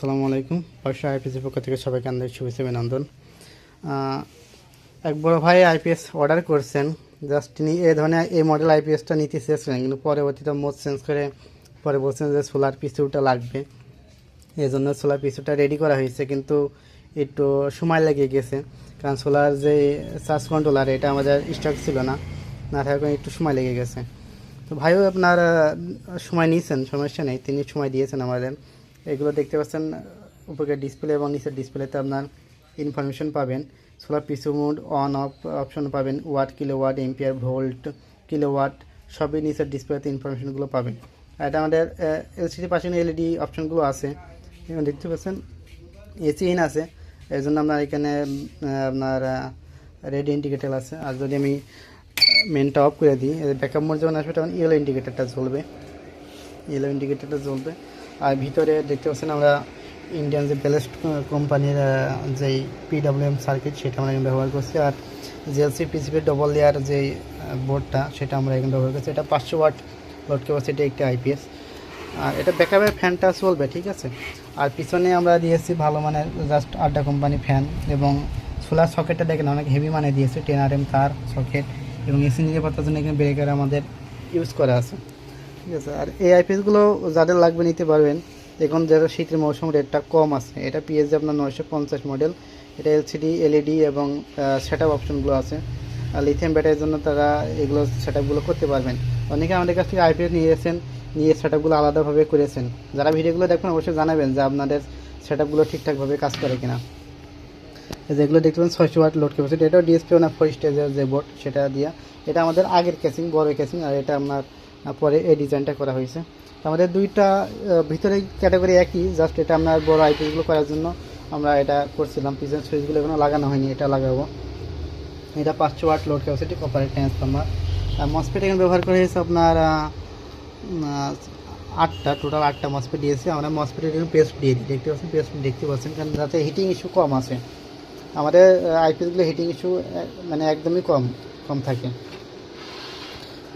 আসসালামু আলাইকুম। পাশা আইপিএসের পক্ষ থেকে সবাইকে আন্তরিক শুভেচ্ছা অভিনন্দন। এক বড় ভাই আইপিএস অর্ডার করছেন। জাস্ট তিনি এই ধরনের এই মডেল আইপিএসটা নিতে চেয়েছিলেন, কিন্তু পরবর্তীতে মোড চেঞ্জ করে পরে বলছেন যে সোলার পিসিউটা লাগবে। এই জন্য সোলার পিসিউটা রেডি করা হয়েছে, কিন্তু একটু সময় লেগে গেছে। কারণ সোলার যে চার্জ কন্ট্রোলার এটা আমাদের স্টক ছিল না। না থাকার একটু সময় লেগে গেছে। তো ভাইও আপনার সময় নিয়েছেন, সমস্যা নেই। তিনি সময় দিয়েছেন আমাদের। এগুলো দেখতে পাচ্ছেন, উপরে ডিসপ্লে এবং নিচের ডিসপ্লেতে আপনার ইনফরমেশন পাবেন। সোলার পিসু মোড অন অফ অপশন পাবেন watt kilowatt ampere volt kilowatt সবই নিচের ডিসপ্লেতে ইনফরমেশনগুলো পাবেন। আর এটা আমাদের এলসিডি পাশে এলইডি অপশনগুলো আছে। এখানে দেখতে পাচ্ছেন এসি ইন আছে। এই জন্য আপনার এখানে আপনার রেড ইন্ডিকেটার আছে। আর যদি আমি মেনটা অফ করে দিই ব্যাকআপ মোড যখন আসবে তখন ইয়েলো ইন্ডিকেটারটা জ্বলবে। ইয়েলো ইন্ডিকেটারটা জ্বলবে। আর ভিতরে দেখতে পাচ্ছেন আমরা ইন্ডিয়ান যে বেলেস্ট কোম্পানির যেই পিডাব্লিউএম সার্কিট সেটা আমরা এখানে ব্যবহার করছি। আর জিএলসি পিসিপি ডবল লেয়ার যে বোর্ডটা সেটা আমরা এখানে ব্যবহার করছি। এটা পাঁচশো ওয়াট লোড ক্যাপাসিটি একটি আইপিএস আর এটা ব্যাকআপের ফ্যানটা চলবে ঠিক আছে? আর পিছনে আমরা দিয়েছি ভালো মানের জাস্ট আড্ডা কোম্পানি ফ্যান এবং সোলার সকেটটা দেখেন, অনেক হেভি মানে দিয়েছে টেন আর এম তার সকেট এবং এসি নিরাপত্তার জন্য এখানে ব্রেকার আমাদের ইউজ করা আছে। ঠিক আছে, আর এই আইপিএসগুলো যাদের লাগবে নিতে পারবেন, এখন যারা শীতের মৌসুম রেটটা কম আছে, এটা পিএসজি আপনার নয়শো পঞ্চাশ মডেল এটা এলসিডি এলইডি এবং সেট আপ অপশনগুলো আছে। আর লিথিয়াম ব্যাটারির জন্য তারা এগুলো সেট আপগুলো করতে পারবেন। অনেকে আমাদের কাছ থেকে আইপিএস নিয়েছেন, নিয়ে সেট আপগুলো আলাদাভাবে করেছেন। যারা ভিডিওগুলো দেখবেন, অবশ্যই জানাবেন যে আপনাদের সেট আপগুলো ঠিকঠাকভাবে কাজ করে কিনা। যেগুলো দেখতে পাবেন ছয়শো ওয়াট লোড ক্যাপাসিটি এটাও ডিএসপি না ফোর স্টেজের যে বোর্ড সেটা দিয়া। এটা আমাদের আগের কেসিং বড় কেসিং আর এটা আপনার পরে এই ডিজাইনটা করা হয়েছে। আমাদের দুইটা ভিতরে ক্যাটাগরি একই জাস্ট এটা আপনার বড় আইপিএসগুলো করার জন্য আমরা এটা করছিলাম। পিছনের সুইচগুলো এখনও লাগানো হয়নি, এটা লাগাবো। এটা পাঁচশো ওয়াট লোড ক্যাপাসিটি কপারের ট্রান্সফর্মার মসপেট এখানে ব্যবহার করে হয়েছে আপনার আটটা টোটাল আটটা মসপেট দিয়েছি। আমরা মসপেটের এখানে পেস্ট দিয়ে দিই। দেখতে পাচ্ছেন পেস্ট দেখতে পাচ্ছেন, কারণ যাতে হিটিং ইস্যু কম আছে। আমাদের আইপিএসগুলো হিটিং ইস্যু মানে একদমই কম কম থাকে।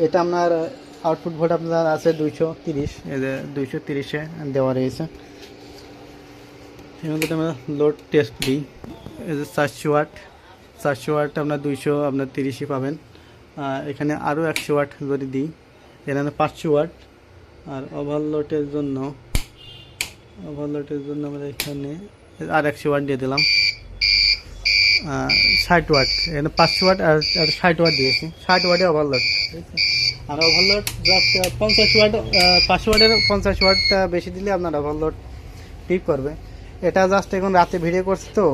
এটা আপনার আউটপুট ভোল্ট আপনার আছে দুইশো তিরিশ। দুইশো তিরিশে দেওয়া রয়েছে। যদি আমরা লোড টেস্ট দিই। এই যে চারশো ওয়াট। চারশো ওয়াট আপনার দুইশো, আপনার তিরিশই পাবেন। এখানে আরও একশো ওয়াট যদি দিই, এখানে পাঁচশো ওয়াট। আর ওভারলোডের জন্য ওভারলোডের জন্য আমরা এখানে আর একশো ওয়াট দিয়ে দিলাম। ষাট ওয়াট। এখানে পাঁচশো ওয়াট আর ষাট ওয়াট দিয়েছি। ষাট ওয়াটে ওভারলোড ঠিক আছে আর ওভারলোড জাস্ট পঞ্চাশ ওয়াট পাঁচশো ওয়াটের পঞ্চাশ ওয়াট বেশি দিলে আপনার ওভারলোড টিপ করবে। এটা জাস্ট এখন রাতে ভিডিও করছি তো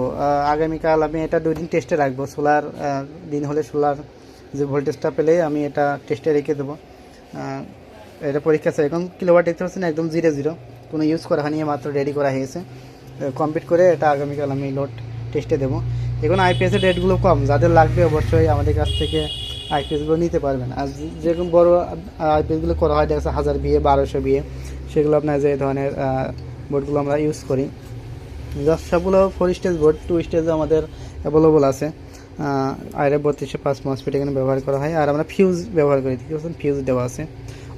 আগামীকাল আমি এটা দুই দিন টেস্টে রাখব সোলার দিন হলে সোলার যে ভোল্টেজটা পেলে আমি এটা টেস্টে রেখে দেবো। এটা পরীক্ষা আছে। এখন কিলোওয়াট দেখতে পাচ্ছেন, একদম জিরো জিরো কোনো ইউজ করা হয়নি, মাত্র রেডি করা হয়েছে। কমপ্লিট করে এটা আগামীকাল আমি লোড টেস্টে দেবো। এখন আইপিএসের রেটগুলো কম। যাদের লাগবে অবশ্যই আমাদের কাছ থেকে আইপিএসগুলো নিতে পারবেন। আর যেরকম বড় আইপিএসগুলো করা হয়, দেখা হাজার বিয়ে, বারোশো বিয়ে, সেগুলো আপনার যে ধরনের বোর্ডগুলো আমরা ইউজ করি। জাস্ট সবগুলো four stage board two stage আমাদের অ্যাভেলেবল আছে। আইরে বত্রিশশো পাঁচ মসফিট এখানে ব্যবহার করা হয়। আর আমরা ফিউজ ব্যবহার করি ঠিক আছে ফিউজ দেওয়া আছে।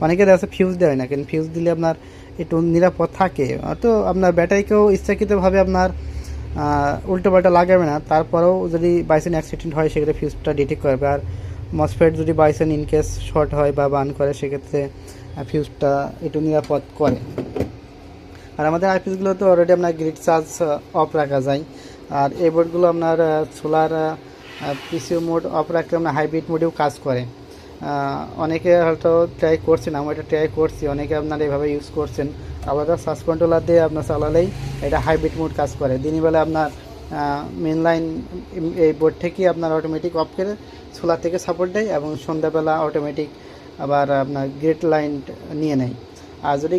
অনেকের আছে ফিউজ দেওয়া হয় না, কিন্তু ফিউজ দিলে আপনার একটু নিরাপদ থাকে। তো আপনার ব্যাটারিকেও ইচ্ছাকৃতভাবে আপনার উল্টো পাল্টা লাগাবে না। তারপরেও যদি বাইসেন অ্যাক্সিডেন্ট হয়, সেক্ষেত্রে ফিউজটা ডিটেক্ট করবে। আর মসফেট যদি বাইসেন ইনকেস শর্ট হয় বা বার্ন করে, সেক্ষেত্রে ফিউজটা একটু নিরাপদ করে। আর আমাদের আইপিএসগুলো তো অলরেডি আপনার গ্রিড চার্জ অফ রাখা যায়। আর এই বোর্ডগুলো আপনার সোলার পিসিও মোড অফ রাখলে আপনার হাইব্রিড মোডেও কাজ করে। অনেকে হয়তো ট্রাই করছেন আমি এটা ট্রাই করছি। অনেকে আপনারা এভাবে ইউজ করছেন। আলাদা সার্চ কন্ট্রোলার দিয়ে আপনার চালালেই এটা হাইব্রিড মোড কাজ করে। দিনের বেলা আপনার মেন লাইন এই বোর্ড থেকেই আপনার অটোমেটিক অফ করে সোলার থেকে সাপোর্ট দেয় এবং সন্ধ্যাবেলা অটোমেটিক আবার আপনার গ্রেট লাইন নিয়ে নেয়। আর যদি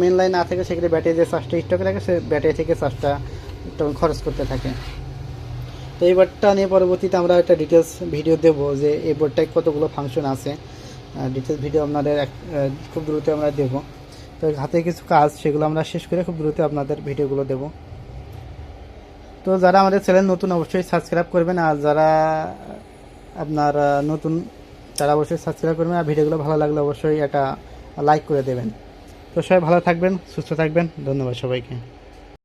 মেন লাইন না থাকে, সেক্ষেত্রে ব্যাটারি যে চার্জটা স্টকে রাখে সে ব্যাটারি থেকে চার্জটা তখন খরচ করতে থাকে। তো এই বোর্ডটা নিয়ে পরবর্তীতে আমরা একটা ডিটেলস ভিডিও দেব যে এই বোর্ডটায় কতগুলো ফাংশন আছে। ডিটেলস ভিডিও আপনাদের খুব দ্রুত আমরা দেব। তো হাতে কিছু কাজ, সেগুলো আমরা শেষ করে খুব দ্রুত আপনাদের ভিডিওগুলো দেব। তো যারা আমাদের চ্যানেল নতুন, অবশ্যই সাবস্ক্রাইব করবেন। আর যারা আপনার নতুন তারা অবশ্যই সাবস্ক্রাইব করবেন আর ভিডিওগুলো ভালো লাগলে অবশ্যই একটা লাইক করে দেবেন। তো সবাই ভালো থাকবেন, সুস্থ থাকবেন, ধন্যবাদ সবাইকে।